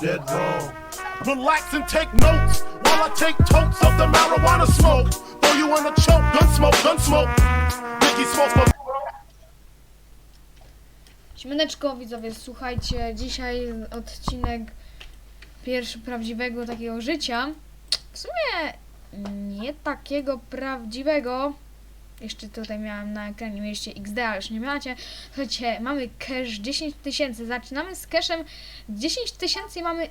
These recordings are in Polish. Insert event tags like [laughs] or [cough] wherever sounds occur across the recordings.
you're dead wrong. Relax and take notes while I take totes of the marijuana smoke. Throw you in a choke, gun smoke, gun smoke. Biggie smokes my Siemaneczko widzowie, słuchajcie, dzisiaj odcinek pierwszy prawdziwego takiego życia. W sumie nie takiego prawdziwego. Jeszcze tutaj miałam na ekranie mieście XD, ale już nie macie. Słuchajcie, mamy cash 10 tysięcy. Zaczynamy z cashem 10 tysięcy i mamy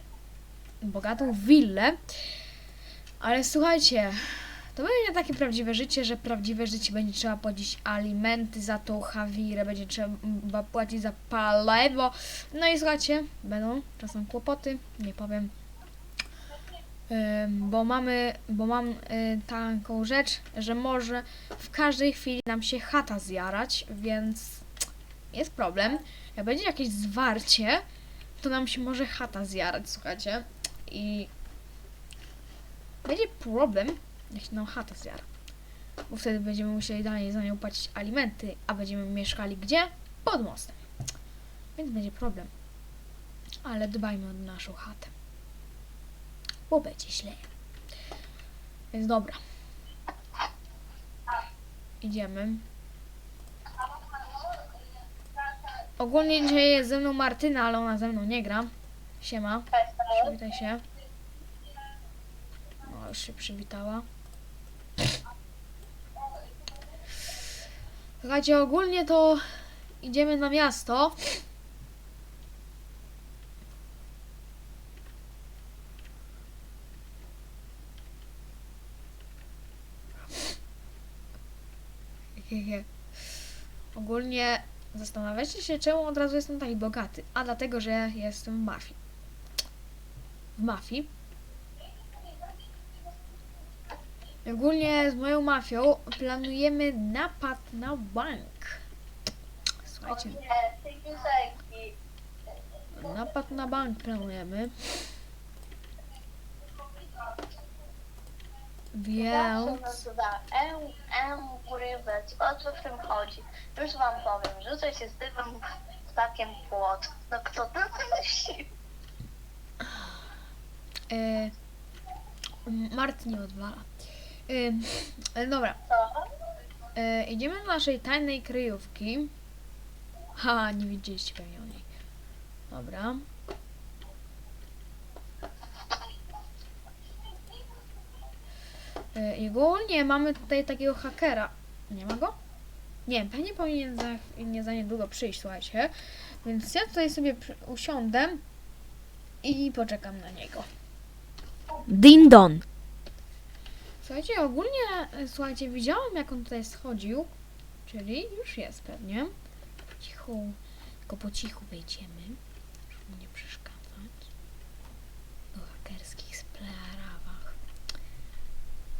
bogatą willę. Ale słuchajcie, to będzie takie prawdziwe życie, że prawdziwe życie będzie trzeba płacić alimenty za tą Hawirę, będzie trzeba płacić za palewo. No i słuchajcie, będą czasem kłopoty, nie powiem. Bo mamy, bo mam y, taką rzecz, że może w każdej chwili nam się chata zjarać, więc jest problem. Jak będzie jakieś zwarcie, to nam się może chata zjarać, słuchajcie. I będzie problem, jak się nam chata zjara. Bo wtedy będziemy musieli dalej za nią płacić alimenty, a będziemy mieszkali gdzie? Pod mostem. Więc będzie problem. Ale dbajmy o naszą chatę. Bo będzie źle. Więc dobra. Idziemy. Ogólnie dzisiaj jest ze mną Martyna, ale ona ze mną nie gra. Siema. Przywitaj się. No, już się przywitała. Słuchajcie, ogólnie to idziemy na miasto. Ogólnie zastanawiacie się, czemu od razu jestem taki bogaty. A dlatego, że jestem w mafii. W mafii Ogólnie z moją mafią planujemy napad na bank. Słuchajcie, napad na bank planujemy. Się Więc nazywa? M, M, urywać. O co w tym chodzi? Już wam powiem. Rzucę się z dymem ptakiem płot. No kto to e, Martin nie odwala. E, dobra, Co? e, idziemy do naszej tajnej kryjówki. Ha, nie widzieliście pewnie o niej. Dobra. I ogólnie mamy tutaj takiego hakera. Nie ma go? Nie, pewnie powinien za, nie za niedługo przyjść, słuchajcie. Więc ja tutaj sobie usiądę i poczekam na niego. Din don. Słuchajcie, ogólnie, e, słuchajcie, widziałam jak on tutaj schodził, czyli już jest pewnie. Po cichu, tylko po cichu wejdziemy, żeby nie przeszkadzać. O hakerskich sprawach.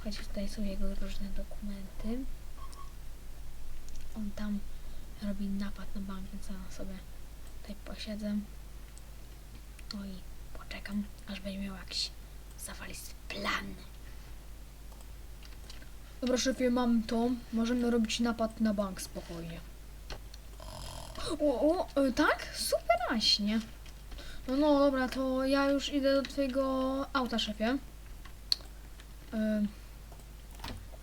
Słuchajcie, tutaj są jego różne dokumenty. On tam robi napad na bank, więc ja sobie tutaj posiedzę. No i poczekam, aż będzie miał jakiś zawalisty plan. Dobra, szefie, mam to. Możemy robić napad na bank spokojnie. O, o e, tak? Super naśnie. No, no, dobra, to ja już idę do twojego auta, szefie. E,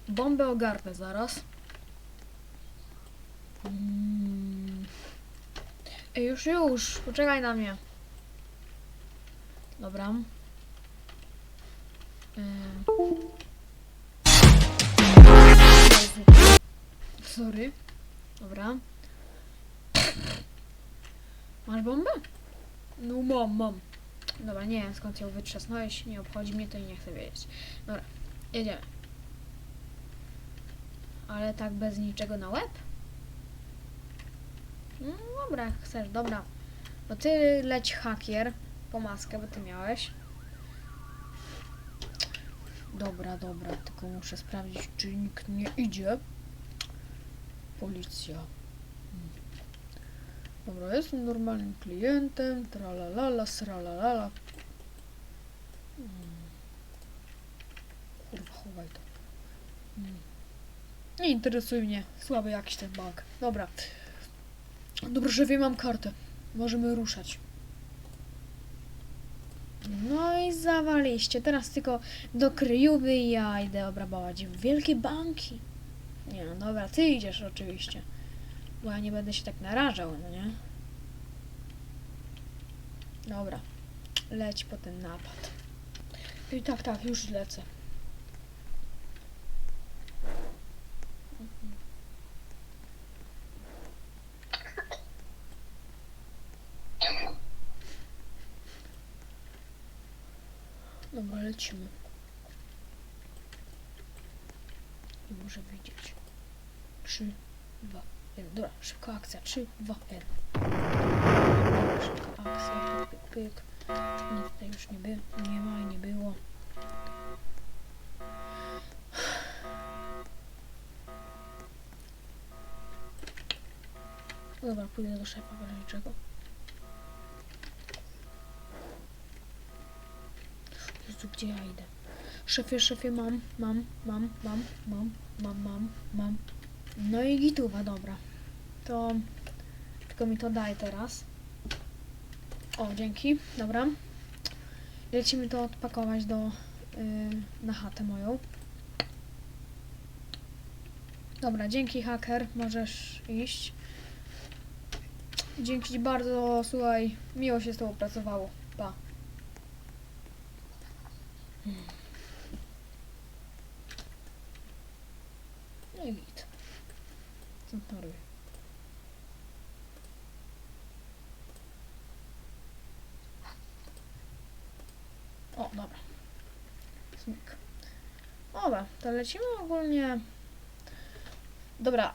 bombę ogarnę zaraz. Mm. E, już, już, poczekaj na mnie. Dobra. E, Sorry. Dobra. Masz bombę? No mam, mam. Dobra, nie wiem skąd ją wytrzasnąłeś, nie obchodzi mnie to i nie chcę wiedzieć. Dobra, jedziemy. Ale tak bez niczego na łeb? No dobra, chcesz, dobra. No ty leć hakier po maskę, bo ty miałeś. Dobra, dobra, tylko muszę sprawdzić, czy nikt nie idzie. Policja. Hmm. Dobra, jestem normalnym klientem. Tralalala, sralalala. Hmm. Kurwa, chowaj to. Nie interesuje mnie. Słaby jakiś ten bank. Dobra. Dobra, szefie, mam kartę. Możemy ruszać. zawaliście. Teraz tylko do kryjówy i ja idę obrabować wielkie banki. Nie no, dobra, ty idziesz oczywiście. Bo ja nie będę się tak narażał, no nie? Dobra, leć po ten napad. I tak, tak, już lecę. Dobra, lecimy. Nie muszę widzieć. 3, 2, 1. Dobra, szybka akcja. 3, 2, 1. Szybka akcja. Pyk, pyk. Nic tutaj już nie, by, nie ma i nie było. Dobra, pójdę do szefa wyręczego. Jezu, gdzie ja idę? Szefie, szefie, mam, mam, mam, mam, mam, mam, mam, mam. No i gituwa, dobra. To tylko mi to daj teraz. O, dzięki, dobra. Lecimy to odpakować do yy, na chatę moją. Dobra, dzięki haker, możesz iść. Dzięki ci bardzo, słuchaj, miło się z tobą pracowało. Pa. No i git. Ignoruj. O, dobra. Smyk. Dobra, to lecimy ogólnie. Dobra,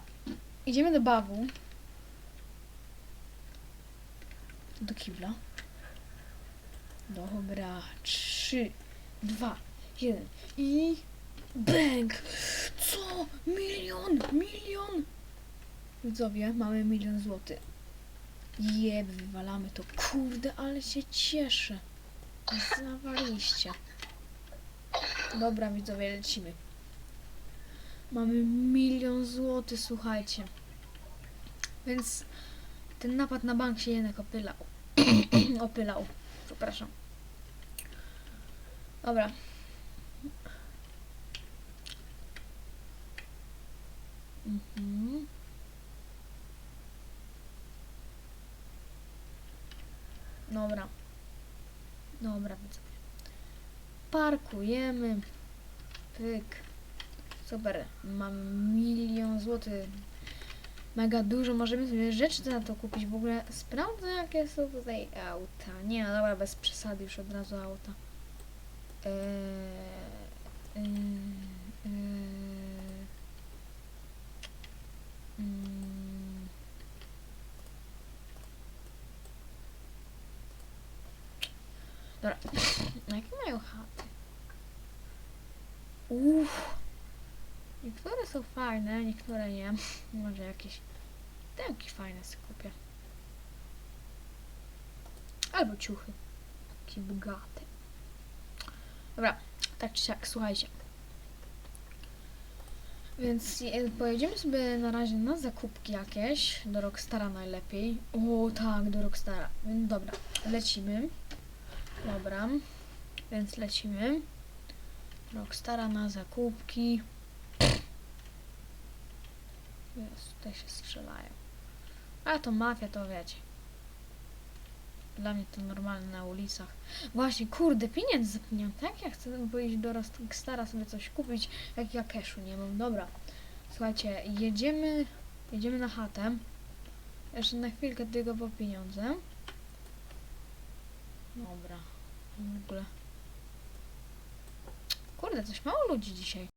idziemy do bawu. Do kibla. Dobra, trzy, dwa, jeden i bęk! Co? Milion! Milion! Widzowie, mamy milion złotych. Jeb, wywalamy to. Kurde, ale się cieszę. Zawaliście. Dobra, widzowie, lecimy. Mamy milion złotych, słuchajcie. Więc ten napad na bank się jednak opylał. [clears throat] opylał. Przepraszam. Dobra. Mhm. Dobra. Dobra, widzowie. Parkujemy. Pyk. Super. Mam milion złotych. Mega dużo. Możemy sobie rzeczy na to kupić. W ogóle sprawdzę, jakie są tutaj auta. Nie, no dobra, bez przesady już od razu auta. Dobra. [laughs] Jakie mają chaty? Uff. Niektóre są fajne, niektóre nie. [laughs] Może jakieś takie fajne sobie kupię. Albo ciuchy. Takie bogate. Dobra, tak czy siak, słuchajcie. Więc pojedziemy sobie na razie na zakupki jakieś, do Rockstara najlepiej. O tak, do Rockstara. Więc dobra, lecimy. Dobra, więc lecimy. Rockstara na zakupki. Jest, tutaj się strzelają. A to mafia, to wiecie. Dla mnie to normalne na ulicach. Właśnie, kurde, pieniędzy zapomniałem. Tak, ja chcę pójść do Rockstara sobie coś kupić, jak ja cashu nie mam. Dobra, słuchajcie, jedziemy, jedziemy na chatę. Jeszcze na chwilkę tylko po pieniądze. Dobra, w ogóle. Kurde, coś mało ludzi dzisiaj.